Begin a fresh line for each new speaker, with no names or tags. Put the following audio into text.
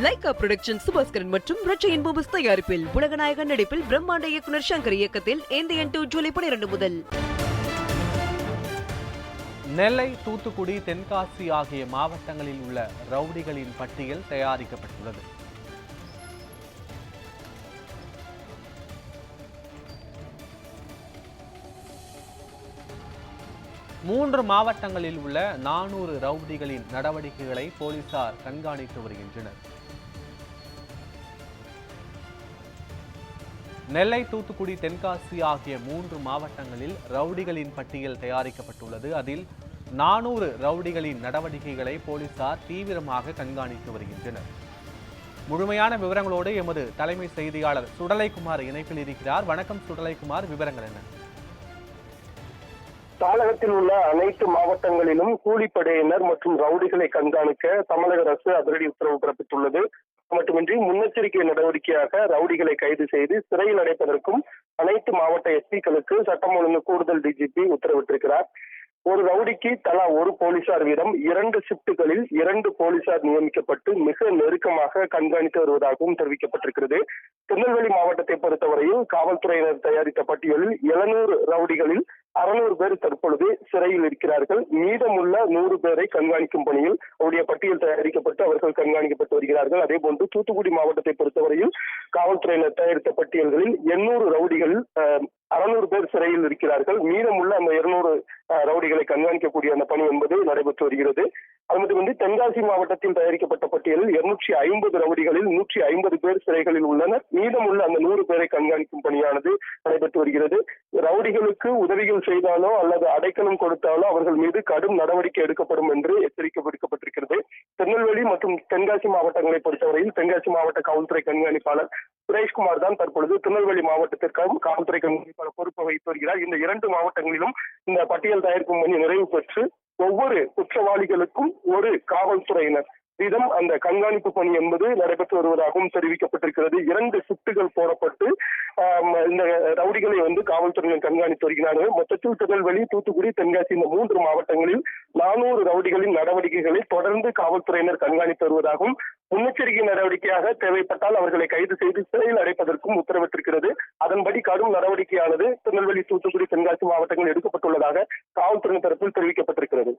Lyca production Subaskaran மற்றும் ரச்சையின் பூபஸ் தயாரிப்பில் உலகநாயகன் நடிப்பில் பிரம்மாண்ட இயக்குனர் சங்கர் இயக்கத்தில் இந்தியன் டூ ஜூலை பனிரெண்டு முதல்.
நெல்லை தூத்துக்குடி தென்காசி ஆகிய மாவட்டங்களில் உள்ள ரவுடிகளின் பட்டியல் தயாரிக்கப்பட்டுள்ளது. மூன்று மாவட்டங்களில் உள்ள நானூறு ரவுடிகளின் நடவடிக்கைகளை போலீசார் கண்காணித்து வருகின்றனர். நெல்லை தூத்துக்குடி தென்காசி ஆகிய மூன்று மாவட்டங்களில் ரவுடிகளின் பட்டியல் தயாரிக்கப்பட்டுள்ளது. அதில் நானூறு ரவுடிகளின் நடவடிக்கைகளை போலீசார் தீவிரமாக கண்காணித்து வருகின்றனர். முழுமையான விவரங்களோடு எமது தலைமை செய்தியாளர் சுடலைக்குமார் இணைப்பில் இருக்கிறார். வணக்கம் சுடலைக்குமார் விவரங்கள் என்ன?
தமிழகத்தில் உள்ள அனைத்து மாவட்டங்களிலும் கூலிப்படையினர் மற்றும் ரவுடிகளை கண்காணிக்க தமிழக அரசு அதிரடி உத்தரவு பிறப்பித்துள்ளது. மட்டுமின்றி முன்னெச்சரிக்கை நடவடிக்கையாக ரவுடிகளை கைது செய்து சிறையில் அடைப்பதற்கும் அனைத்து மாவட்ட எஸ்பிக்களுக்கு சட்டம் ஒழுங்கு கூடுதல் டிஜிபி உத்தரவிட்டிருக்கிறார். ஒரு ரவுடிக்கு தலா ஒரு போலீசார் வீதம் இரண்டு ஷிப்டுகளில் இரண்டு போலீசார் நியமிக்கப்பட்டு மிக நெருக்கமாக கண்காணித்து வருவதாகவும் தெரிவிக்கப்பட்டிருக்கிறது. திருநெல்வேலி மாவட்டத்தை பொறுத்தவரையில் காவல்துறையினர் தயாரித்த பட்டியலில் எழுநூறு ரவுடிகளில் அறுநூறு பேர் தற்பொழுது சிறையில் இருக்கிறார்கள். மீதமுள்ள நூறு பேரை கண்காணிக்கும் பணியில் அவருடைய பட்டியல் தயாரிக்கப்பட்டு அவர்கள் கண்காணிக்கப்பட்டு வருகிறார்கள். அதே போன்று தூத்துக்குடி மாவட்டத்தை பொறுத்தவரையில் காவல்துறையினர் தயாரித்த பட்டியல்களில் எண்ணூறு ரவுடிகள் அறுநூறு பேர் சிறையில் இருக்கிறார்கள். மீதமுள்ள அந்த இருநூறு ரவுடிகளை கண்காணிக்கக்கூடிய அந்த பணி என்பது நடைபெற்று வருகிறது. அது மட்டுமின்றி தென்காசி மாவட்டத்தில் தயாரிக்கப்பட்ட பட்டியலில் இருநூற்றி ஐம்பது ரவுடிகளில் நூற்றி ஐம்பது பேர் சிறைகளில் உள்ளனர். மீதமுள்ள அந்த நூறு பேரை கண்காணிக்கும் பணியானது நடைபெற்று வருகிறது. ரவுடிகளுக்கு உதவிகள் செய்தாலோ அல்லது அடைக்கலம் கொடுத்தாலோ அவர்கள் மீது கடும் நடவடிக்கை எடுக்கப்படும் என்று எச்சரிக்கை விடுக்கப்பட்டிருக்கிறது திருநெல்வேலி மற்றும் தென்காசி மாவட்டங்களை பொறுத்தவரையில் தென்காசி மாவட்ட காவல்துறை கண்காணிப்பாளர் சுரேஷ்குமார் தான் தற்பொழுது திருநெல்வேலி மாவட்டத்திற்கும் காவல்துறை கண்காணிப்பாளர் பொறுப்பு வகித்து வருகிறார் இந்த இரண்டு மாவட்டங்களிலும் இந்த பட்டியல் தயாரிக்கும் பணி நிறைவு பெற்று ஒவ்வொரு குற்றவாளிகளுக்கும் ஒரு காவல்துறையினர் வீதம் அந்த கண்காணிப்பு பணி என்பது நடைபெற்று வருவதாகவும் தெரிவிக்கப்பட்டிருக்கிறது. இரண்டு ஷிப்டுகள் போடப்பட்டு இந்த ரவுடிகளை வந்து காவல்துறையினர் கண்காணித்து வருகிறார்கள். மொத்தத்தில் திருநெல்வேலி தூத்துக்குடி தென்காசி இந்த மூன்று மாவட்டங்களில் நானூறு ரவுடிகளின் நடவடிக்கைகளை தொடர்ந்து காவல்துறையினர் கண்காணித்து வருவதாகவும் முன்னெச்சரிக்கை நடவடிக்கையாக தேவைப்பட்டால் அவர்களை கைது செய்து சிறையில் அடைப்பதற்கும் உத்தரவிட்டிருக்கிறது. அதன்படி கடும் நடவடிக்கையானது திருநெல்வேலி தூத்துக்குடி தென்காசி மாவட்டங்களில் எடுக்கப்பட்டுள்ளதாக காவல்துறை தரப்பில் தெரிவிக்கப்பட்டிருக்கிறது.